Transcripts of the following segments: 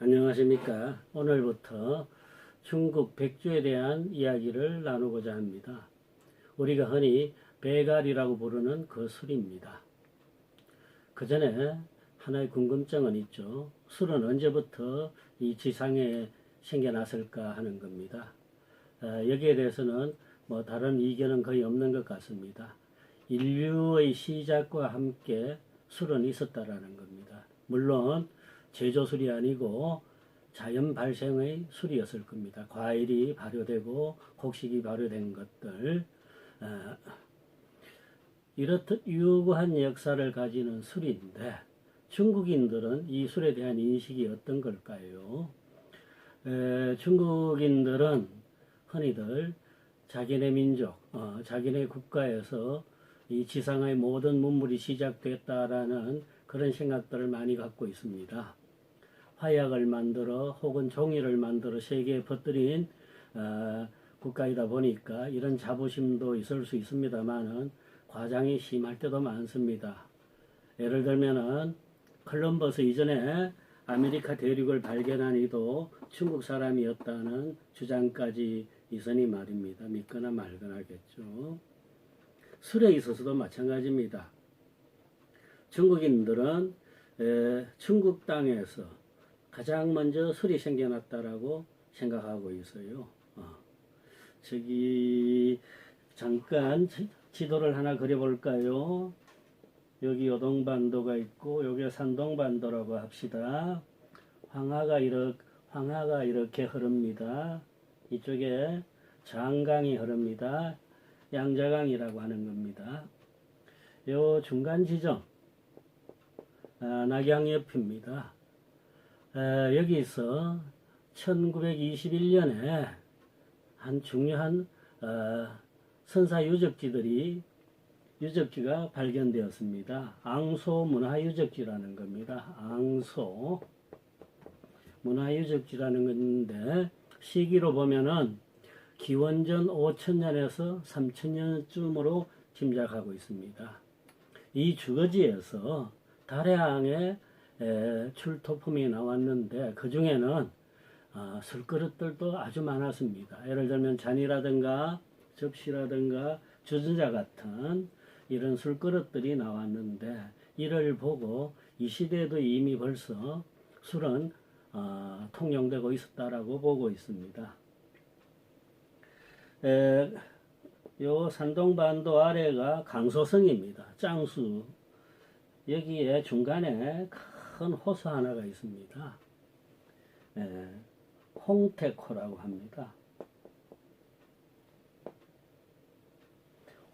안녕하십니까. 오늘부터 중국 백주에 대한 이야기를 나누고자 합니다. 우리가 흔히 배갈이라고 부르는 그 술입니다. 그 전에 하나의 궁금증은 있죠. 술은 언제부터 이 지상에 생겨났을까 하는 겁니다. 어, 여기에 대해서는 뭐 다른 이견은 거의 없는 것 같습니다. 인류의 시작과 함께 술은 있었다라는 겁니다. 물론 제조술이 아니고 자연 발생의 술이었을 겁니다. 과일이 발효되고 곡식이 발효된 것들 어, 이렇듯 유구한 역사를 가지는 술인데 중국인들은 이 술에 대한 인식이 어떤 걸까요? 에, 중국인들은 흔히들 자기네 민족, 어, 자기네 국가에서 이 지상의 모든 문물이 시작됐다라는 그런 생각들을 많이 갖고 있습니다. 화약을 만들어 혹은 종이를 만들어 세계에 퍼뜨린 어, 국가이다 보니까 이런 자부심도 있을 수 있습니다만은 과장이 심할 때도 많습니다. 예를 들면은 컬럼버스 이전에 아메리카 대륙을 발견한 이도 중국 사람이었다는 주장까지 있으니 말입니다. 믿거나 말거나겠죠. 술에 있어서도 마찬가지입니다. 중국인들은 에, 중국 땅에서 가장 먼저 술이 생겨났다라고 생각하고 있어요. 어. 저기 잠깐 지- 지도를 하나 그려볼까요? 여기 요동반도가 있고 여기 산동반도라고 합시다. 황하가 이렇게 황하가 이렇게 흐릅니다. 이쪽에 장강이 흐릅니다. 양자강이라고 하는 겁니다. 요 중간 지점 아, 낙양 옆입니다. 에, 여기서 1921년에 한 중요한 어, 선사 유적지들이 유적지가 발견되었습니다. 앙소 문화유적지라는 겁니다. 앙소 문화유적지라는 건데 시기로 보면은 기원전 5천년에서 3천년쯤으로 짐작하고 있습니다. 이 주거지에서 다량의 에, 출토품이 나왔는데 그 중에는 아, 술그릇들도 아주 많았습니다. 예를 들면 잔이라든가 접시라든가 주전자 같은 이런 술그릇들이 나왔는데 이를 보고 이 시대에도 이미 벌써 술은 어, 통용되고 있었다라고 보고 있습니다. 에, 요 산동반도 아래가 강소성입니다. 짱수 여기에 중간에 큰 호수 하나가 있습니다. 에, 홍태코라고 합니다.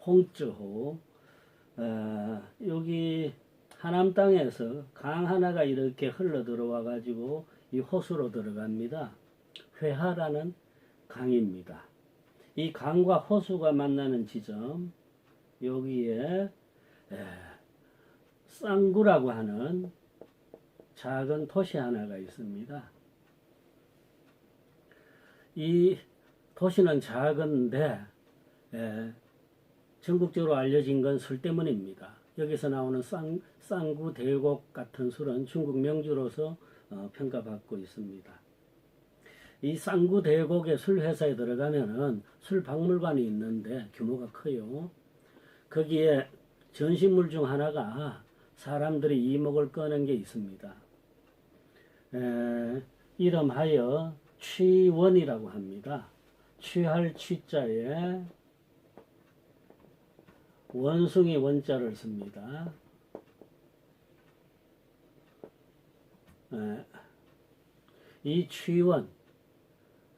홍저호 어, 여기 하남 땅에서 강 하나가 이렇게 흘러 들어와 가지고 이 호수로 들어갑니다. 회하라는 강입니다. 이 강과 호수가 만나는 지점 여기에 에, 쌍구라고 하는 작은 도시 하나가 있습니다. 이 도시는 작은데 에, 전국적으로 알려진 건 술 때문입니다. 여기서 나오는 쌍, 쌍구 대곡 같은 술은 중국 명주로서 어, 평가받고 있습니다. 이 쌍구 대곡의 술 회사에 들어가면은 술 박물관이 있는데 규모가 커요. 거기에 전시물 중 하나가 사람들이 이목을 끄는 게 있습니다. 에, 이름하여 취원이라고 합니다. 취할 취자에 원숭이 원자를 씁니다. 에, 이 취원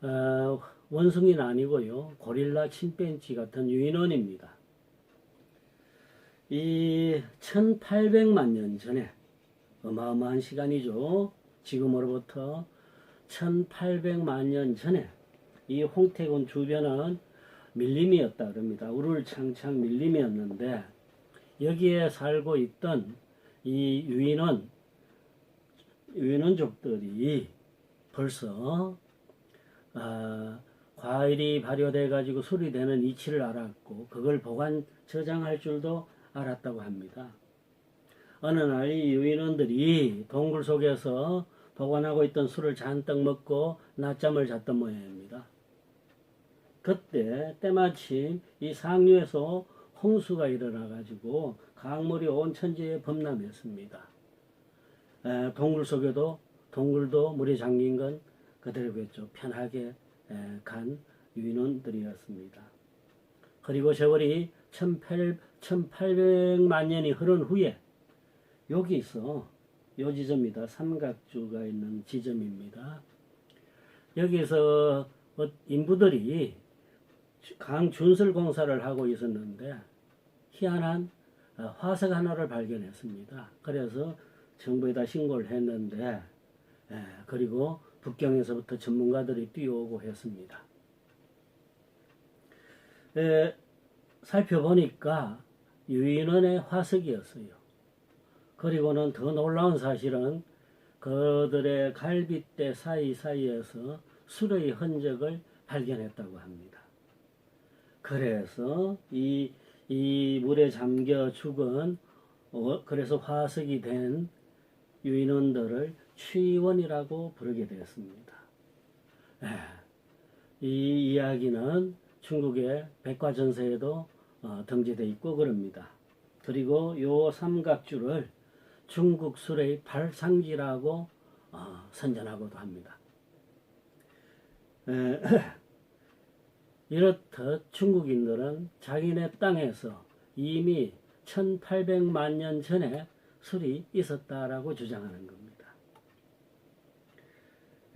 어, 원숭이는 아니고요 고릴라 침팬지 같은 유인원입니다. 이 1800만 년 전에 어마어마한 시간이죠. 지금으로부터 1800만 년 전에 이 홍태군 주변은 밀림이었다 그럽니다. 우르창창 밀림이었는데 여기에 살고 있던 이 유인원 유인원족들이 벌써 아, 과일이 발효돼 가지고 술이 되는 이치를 알았고 그걸 보관 저장할 줄도 알았다고 합니다. 어느 날 이 유인원들이 동굴 속에서 보관하고 있던 술을 잔뜩 먹고 낮잠을 잤던 모양입니다. 그때 때마침 이 상류에서 홍수가 일어나 가지고 강물이 온 천지에 범람했습니다. 에, 동굴 속에도 동굴도 물이 잠긴 건 그대로겠죠. 편하게 에, 간 유인원들이었습니다. 그리고 세월이 1800만 년이 흐른 후에 여기서 요 지점이다. 삼각주가 있는 지점입니다. 여기서 어- 인부들이 강 준설 공사를 하고 있었는데 희한한 어, 화석 하나를 발견했습니다. 그래서 정부에다 신고를 했는데 예, 그리고 북경에서부터 전문가들이 뛰어오고 했습니다. 에, 살펴보니까 유인원의 화석이었어요. 그리고는 더 놀라운 사실은 그들의 갈빗대 사이사이에서 술의 흔적을 발견했다고 합니다. 그래서 이, 이 물에 잠겨 죽은 어, 그래서 화석이 된 유인원들을 취원이라고 부르게 되었습니다. 예, 이 이야기는 중국의 백과전서에도 어, 등재되어 있고 그럽니다. 그리고 요 삼각주를 중국 술의 발상지라고 어, 선전하고도 합니다. 에, 이렇듯 중국인들은 자기네 땅에서 이미 1800만 년 전에 술이 있었다라고 주장하는 겁니다.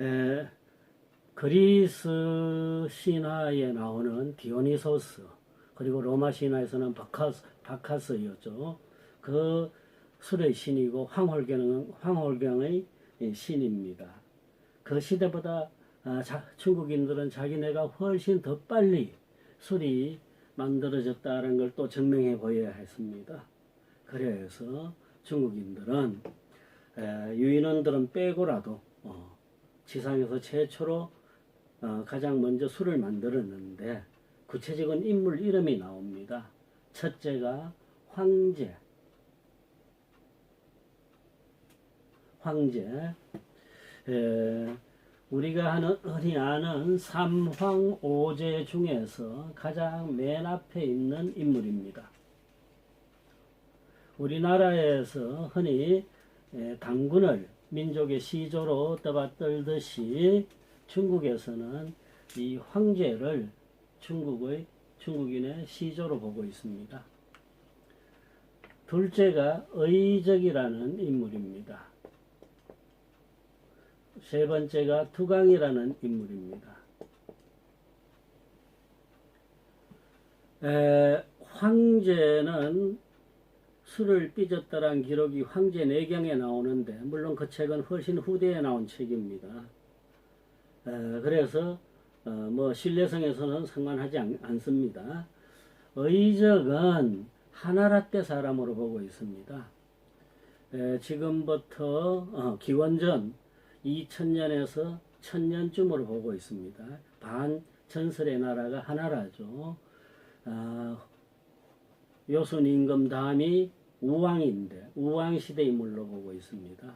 에, 그리스 신화에 나오는 디오니소스 그리고 로마 신화에서는 바카스, 바카스였죠. 그 술의 신이고 황홀경은 황홀경의 신입니다. 그 시대보다 아, 자, 중국인들은 자기네가 훨씬 더 빨리 술이 만들어졌다는 걸 또 증명해 보여야 했습니다. 그래서 중국인들은 에, 유인원들은 빼고라도 어, 지상에서 최초로 어, 가장 먼저 술을 만들었는데 구체적인 인물 이름이 나옵니다. 첫째가 황제, 황제. 에, 우리가 하는 흔히 아는 삼황오제 중에서 가장 맨 앞에 있는 인물입니다. 우리나라에서 흔히 에, 당군을 민족의 시조로 떠받들듯이 중국에서는 이 황제를 중국의 중국인의 시조로 보고 있습니다. 둘째가 의적이라는 인물입니다. 세 번째가 두강이라는 인물입니다. 에, 황제는 술을 삐졌다란 기록이 황제 내경에 나오는데 물론 그 책은 훨씬 후대에 나온 책입니다. 에, 그래서 어, 뭐 신뢰성에서는 상관하지 않, 습니다 의적은 하나라 때 사람으로 보고 있습니다. 에, 지금부터 어, 기원전 2000년에서 1000년쯤으로 보고 있습니다. 반 전설의 나라가 하나라죠. 아, 요순 임금 다음이 우왕인데 우왕 시대 인물로 보고 있습니다.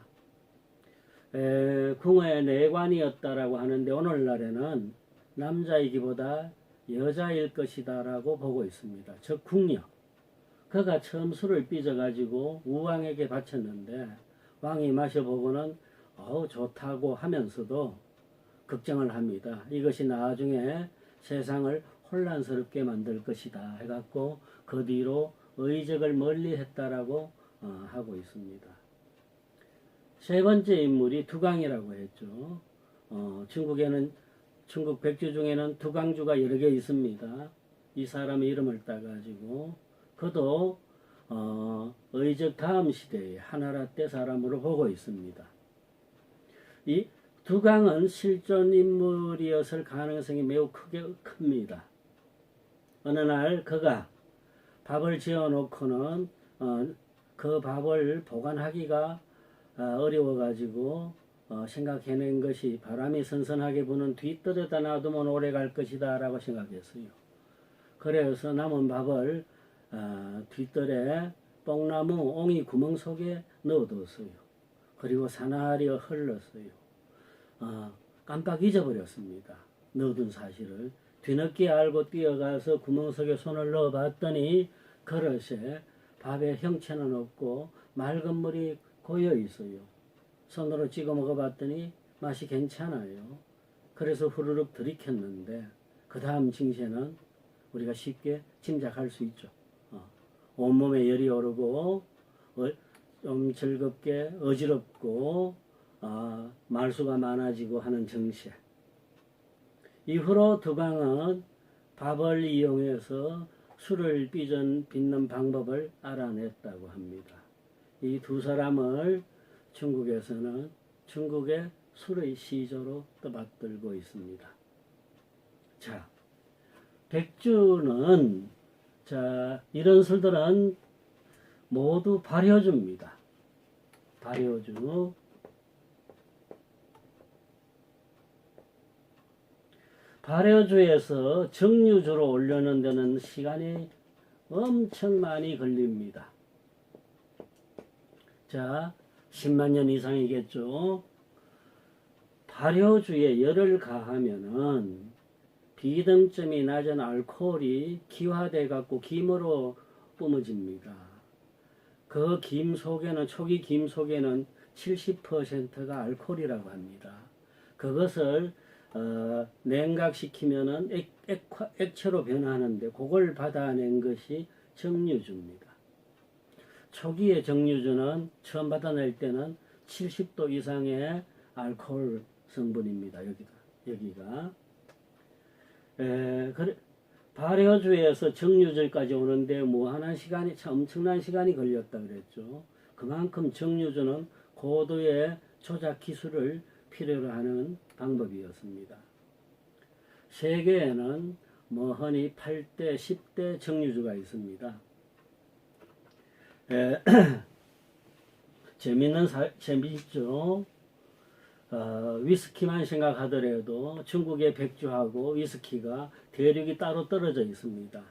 에, 궁의 내관이었다라고 하는데 오늘날에는 남자이기보다 여자일 것이다라고 보고 있습니다. 즉 궁녀. 그가 처음 술을 삐져가지고 우왕에게 바쳤는데 왕이 마셔보고는 어우 좋다고 하면서도 걱정을 합니다. 이것이 나중에 세상을 혼란스럽게 만들 것이다 해갖고 그 뒤로 의적을 멀리 했다라고 어, 하고 있습니다. 세 번째 인물이 두강이라고 했죠. 어, 중국에는 중국 백주 중에는 두강주가 여러 개 있습니다. 이 사람의 이름을 따가지고 그도 어, 의적 다음 시대의 하나라 때 사람으로 보고 있습니다. 이 두강은 실존 인물이었을 가능성이 매우 크게 큽니다. 어느 날 그가 밥을 지어 놓고는 어, 그 밥을 보관하기가 어, 어려워 가지고 어, 생각해낸 것이 바람이 선선하게 부는 뒤뜰에다 놔두면 오래 갈 것이다 라고 생각했어요. 그래서 남은 밥을 아, 뒷뜰에 뽕나무 옹이 구멍 속에 넣어뒀어요. 그리고 사나리 흘렀어요. 아, 깜빡 잊어버렸습니다. 넣어둔 사실을. 뒤늦게 알고 뛰어가서 구멍 속에 손을 넣어봤더니 그릇에 밥에 형체는 없고 맑은 물이 고여 있어요. 손으로 찍어 먹어봤더니 맛이 괜찮아요. 그래서 후루룩 들이켰는데 그 다음 징세는 우리가 쉽게 짐작할 수 있죠. 어. 온몸에 열이 오르고 어, 좀 즐겁게 어지럽고 아, 말수가 많아지고 하는 정세. 이후로 두강은 밥을 이용해서 술을 빚은 빚는 방법을 알아냈다고 합니다. 이 두 사람을 중국에서는 중국의 술의 시조로 떠받들고 있습니다. 자, 백주는 자 이런 술들은 모두 발효주입니다. 발효주. 발효주에서 정류주로 올려는 데는 시간이 엄청 많이 걸립니다. 자, 10만 년 이상이겠죠. 발효주에 열을 가하면은 비등점이 낮은 알코올이 기화돼 갖고 김으로 뿜어집니다. 그 김 속에는 초기 김 속에는 70%가 알코올이라고 합니다. 그것을 어, 냉각시키면은 액, 액화, 액체로 변하는데 그걸 받아낸 것이 정류주입니다. 초기의 정류주는 처음 받아낼 때는 70도 이상의 알코올 성분입니다. 여기가 여기가 에, 그래, 발효주에서 정류주까지 오는데 무한한 시간이 참 엄청난 시간이 걸렸다 그랬죠. 그만큼 정류주는 고도의 조작 기술을 필요로 하는 방법이었습니다. 세계에는 뭐 흔히 8대, 10대 정류주가 있습니다. 에, 재밌는 사, 재미있죠. 어, 위스키만 생각하더라도 중국의 백주하고 위스키가 대륙이 따로 떨어져 있습니다.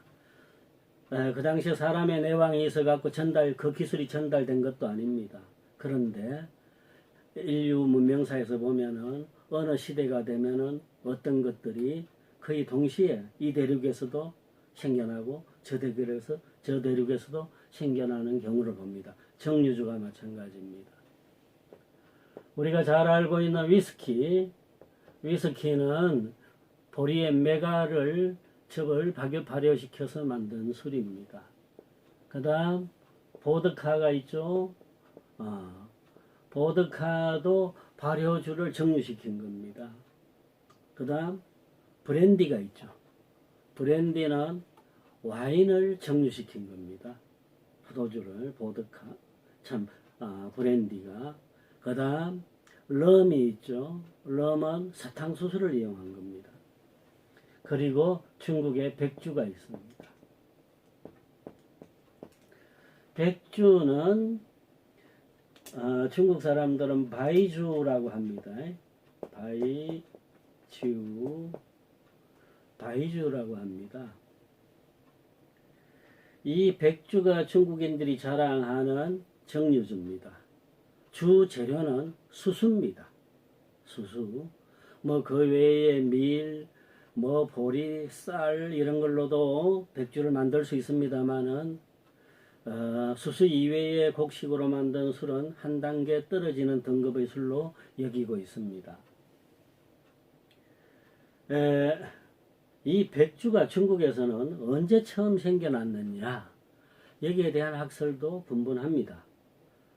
에, 그 당시에 사람의 내왕이 있어갖고 전달, 그 기술이 전달된 것도 아닙니다. 그런데 인류 문명사에서 보면은 어느 시대가 되면은 어떤 것들이 거의 동시에 이 대륙에서도 생겨나고 저 대륙에서 저 대륙에서도 생겨나는 경우를 봅니다. 정류주가 마찬가지입니다. 우리가 잘 알고 있는 위스키, 위스키는 보리의 메가를 즙을 발효, 발효시켜서 만든 술입니다. 그 다음 보드카가 있죠. 어, 보드카도 발효주를 정류시킨 겁니다. 그 다음 브랜디가 있죠. 브랜디는 와인을 정류시킨 겁니다. 포도주를 보드카 참 아, 브랜디가 그 다음 럼이 있죠. 럼은 사탕수수를 이용한 겁니다. 그리고 중국에 백주가 있습니다. 백주는 어, 중국 사람들은 바이주라고 합니다. 바이주, 바이주라고 합니다. 이 백주가 중국인들이 자랑하는 정류주입니다. 주 재료는 수수입니다. 수수. 뭐 그 외에 밀, 뭐 보리, 쌀 이런 걸로도 백주를 만들 수 있습니다만은 어, 수수 이외의 곡식으로 만든 술은 한 단계 떨어지는 등급의 술로 여기고 있습니다. 에, 이 백주가 중국에서는 언제 처음 생겨났느냐 여기에 대한 학설도 분분합니다.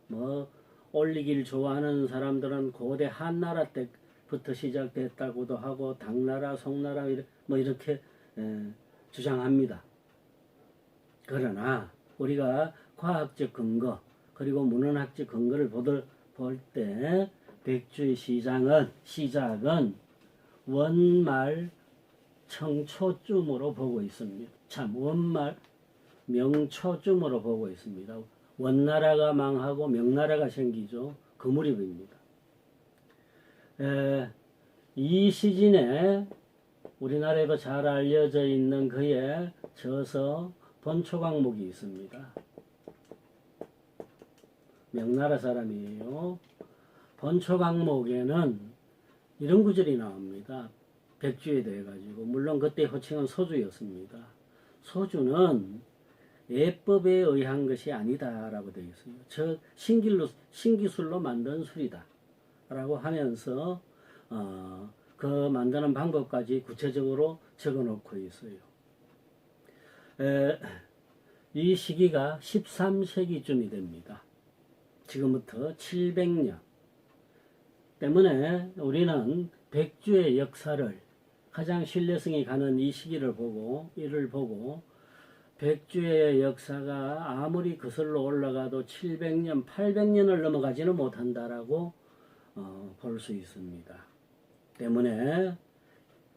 뭐 올리기를 좋아하는 사람들은 고대 한나라 때부터 시작됐다고도 하고 당나라, 송나라 뭐 이렇게 에, 주장합니다. 그러나 우리가 과학적 근거 그리고 문헌학적 근거를 볼 때 백주의 시장은 시작은 원말 청초쯤으로 보고 있습니다. 참 원말 명초쯤으로 보고 있습니다. 원나라가 망하고 명나라가 생기죠. 그 무렵입니다. 에, 이 시즌에 우리나라에도 잘 알려져 있는 그의 저서 번초 강목이 있습니다. 명나라 사람이에요. 번초 강목에는 이런 구절이 나옵니다. 백주에 대해 가지고 물론 그때 호칭은 소주였습니다. 소주는 예법에 의한 것이 아니다라고 되어 있어요. 저 신길로 신기술로 만든 술이다라고 하면서 어, 그 만드는 방법까지 구체적으로 적어놓고 있어요. 에, 이 시기가 13세기쯤이 됩니다. 지금부터 700년. 때문에 우리는 백주의 역사를 가장 신뢰성이 가는 이 시기를 보고 이를 보고 백주의 역사가 아무리 거슬러 올라가도 700년, 800년을 넘어가지는 못한다라고 어, 볼 수 있습니다. 때문에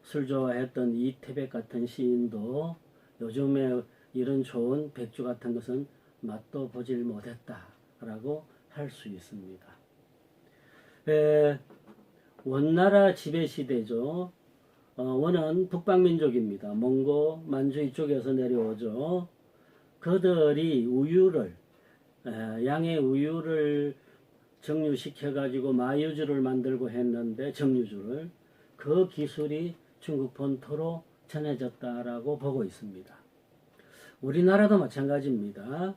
술 좋아했던 이태백 같은 시인도 요즘에 이런 좋은 백주 같은 것은 맛도 보질 못했다라고 할 수 있습니다. 에, 원나라 지배 시대죠. 어, 원은 북방민족입니다. 몽고, 만주 이쪽에서 내려오죠. 그들이 우유를 에, 양의 우유를 정류시켜 가지고 마유주를 만들고 했는데 정유주를 그 기술이 중국 본토로 전해졌다라고 보고 있습니다. 우리나라도 마찬가지입니다.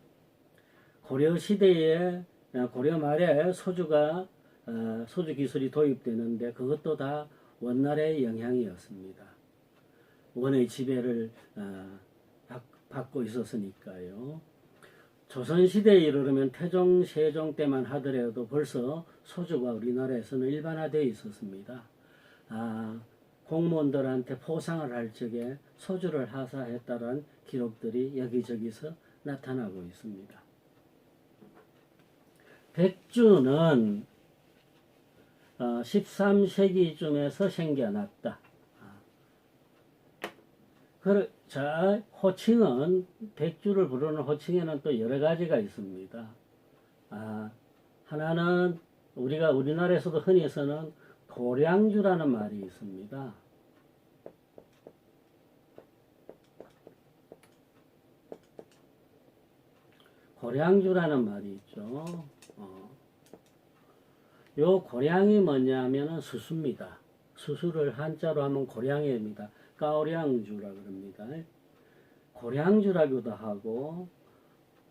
고려 시대에 어, 고려 말에 소주가 어, 소주 기술이 도입되는데 그것도 다 원나라의 영향이었습니다. 원의 지배를 어, 받, 받고 있었으니까요. 조선시대에 이르르면 태종, 세종 때만 하더라도 벌써 소주가 우리나라에서는 일반화되어 있었습니다. 아, 공무원들한테 포상을 할 적에 소주를 하사했다는 기록들이 여기저기서 나타나고 있습니다. 백주는 어, 13세기쯤에서 생겨났다. 그, 자, 호칭은, 백주를 부르는 호칭에는 또 여러 가지가 있습니다. 아, 하나는 우리가 우리나라에서도 흔히 쓰는 고량주라는 말이 있습니다. 고량주라는 말이 있죠. 어. 요 고량이 뭐냐면은 수수입니다. 수수를 한자로 하면 고량입니다. 까오량주라 그럽니다. 고량주라고도 하고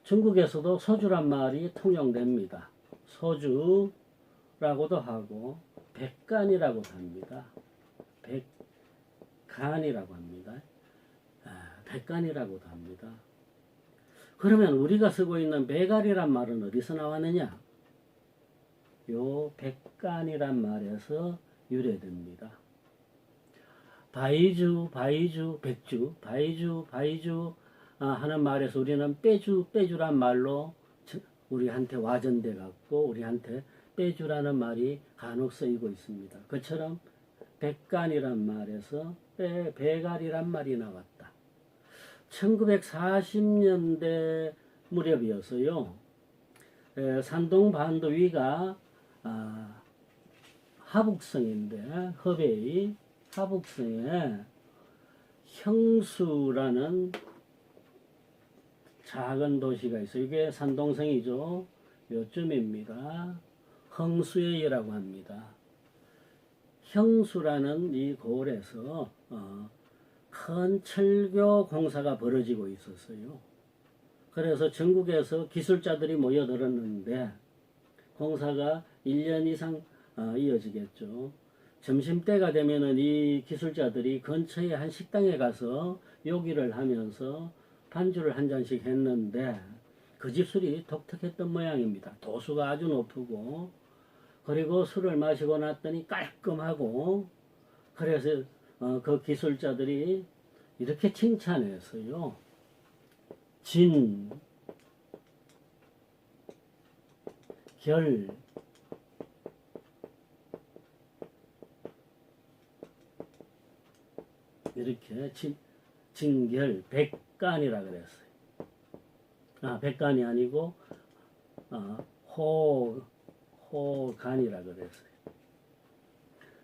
중국에서도 소주란 말이 통용됩니다. 소주라고도 하고 백간이라고도 합니다. 백간이라고 합니다. 아, 백간이라고도 합니다. 그러면 우리가 쓰고 있는 백알이란 말은 어디서 나왔느냐? 요 백간이란 말에서 유래됩니다. 바이주, 바이주, 백주, 바이주, 바이주 아, 하는 말에서 우리는 빼주, 빼주란 말로 우리한테 와전돼 갖고 우리한테 빼주라는 말이 간혹 쓰이고 있습니다. 그처럼 백간이란 말에서 빼, 배갈이란 말이 나왔다. 1940년대 무렵이어서요. 에, 산동 반도 위가 아, 하북성인데 허베이 하북성에 형수라는 작은 도시가 있어요. 이게 산동성이죠. 요쯤입니다. 흥수예이라고 합니다. 형수라는 이 고을에서 어, 큰 철교 공사가 벌어지고 있었어요. 그래서 전국에서 기술자들이 모여들었는데 공사가 1년 이상 어, 이어지겠죠. 점심때가 되면은 이 기술자들이 근처에 한 식당에 가서 요기를 하면서 반주를 한 잔씩 했는데 그 집 술이 독특했던 모양입니다. 도수가 아주 높고 그리고 술을 마시고 났더니 깔끔하고 그래서 어, 그 기술자들이 이렇게 칭찬했어요. 진, 결, 이렇게 진, 진결, 백간이라 그랬어요. 아, 백간이 아니고, 어, 호, 호간이라 그랬어요.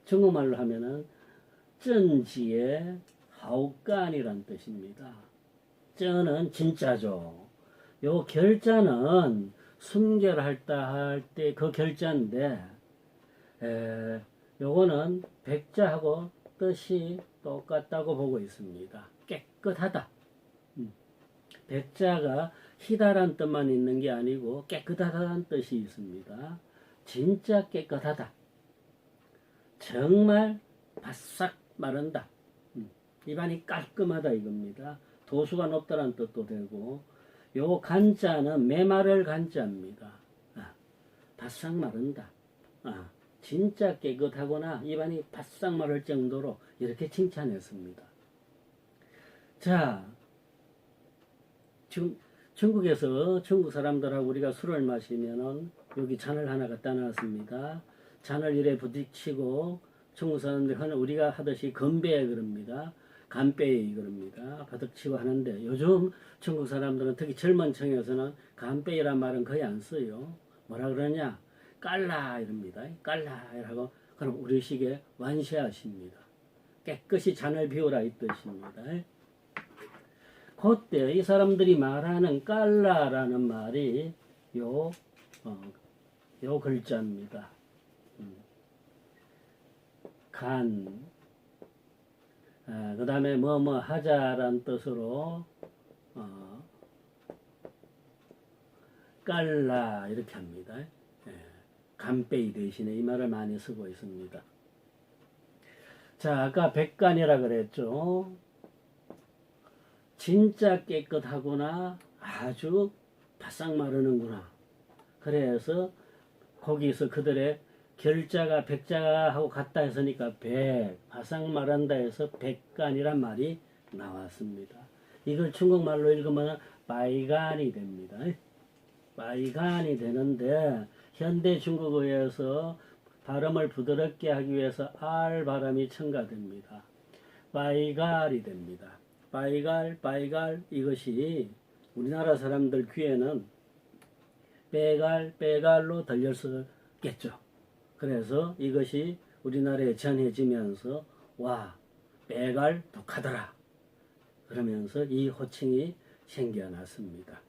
중국말로 하면은, 쩐지의 하우간이란 뜻입니다. 쩌는 진짜죠. 요 결자는 순결할 때 그 결자인데 에, 요거는 백자하고 뜻이 똑같다고 보고 있습니다. 깨끗하다. 음. 백자가 희다란 뜻만 있는 게 아니고 깨끗하다는 뜻이 있습니다. 진짜 깨끗하다. 정말 바싹 마른다. 음. 입안이 깔끔하다 이겁니다. 도수가 높다는 뜻도 되고 요 간자는 메마를 간자입니다. 아, 바싹 마른다. 아, 진짜 깨끗하거나 입안이 바싹 마를 정도로 이렇게 칭찬했습니다. 자, 지금 중국에서 중국 사람들하고 우리가 술을 마시면은 여기 잔을 하나 갖다 놨습니다. 잔을 이래 부딪히고 중국 사람들 하는 우리가 하듯이 건배 그럽니다. 간빼이 그럽니다. 바둑치고 하는데 요즘 중국 사람들은 특히 젊은 층에서는 간빼이란 말은 거의 안 써요. 뭐라 그러냐? 깔라 이럽니다. 깔라 이라고 그럼 우리식의 완시하십니다. 깨끗이 잔을 비우라 이 뜻입니다. 그때 이 사람들이 말하는 깔라라는 말이 요, 어, 요 글자입니다. 음. 간, 아, 그 다음에 뭐뭐 하자란 뜻으로 어, 깔라 이렇게 합니다. 예, 간빼이 대신에 이 말을 많이 쓰고 있습니다. 자, 아까 백간이라 그랬죠. 진짜 깨끗하구나 아주 바싹 마르는구나. 그래서 거기서 그들의 결자가 백자가 하고 같다 했으니까 백 바싹 마른다 해서 백간이란 말이 나왔습니다. 이걸 중국말로 읽으면 빨간이 됩니다. 빨간이 되는데 현대 중국어에서 발음을 부드럽게 하기 위해서 알 발음이 첨가됩니다. 빨갈이 됩니다. 빨갈, 빨갈 이것이 우리나라 사람들 귀에는 빼갈, 빼갈로 들렸었겠죠. 그래서 이것이 우리나라에 전해지면서 와, 빼갈 독하더라. 그러면서 이 호칭이 생겨났습니다.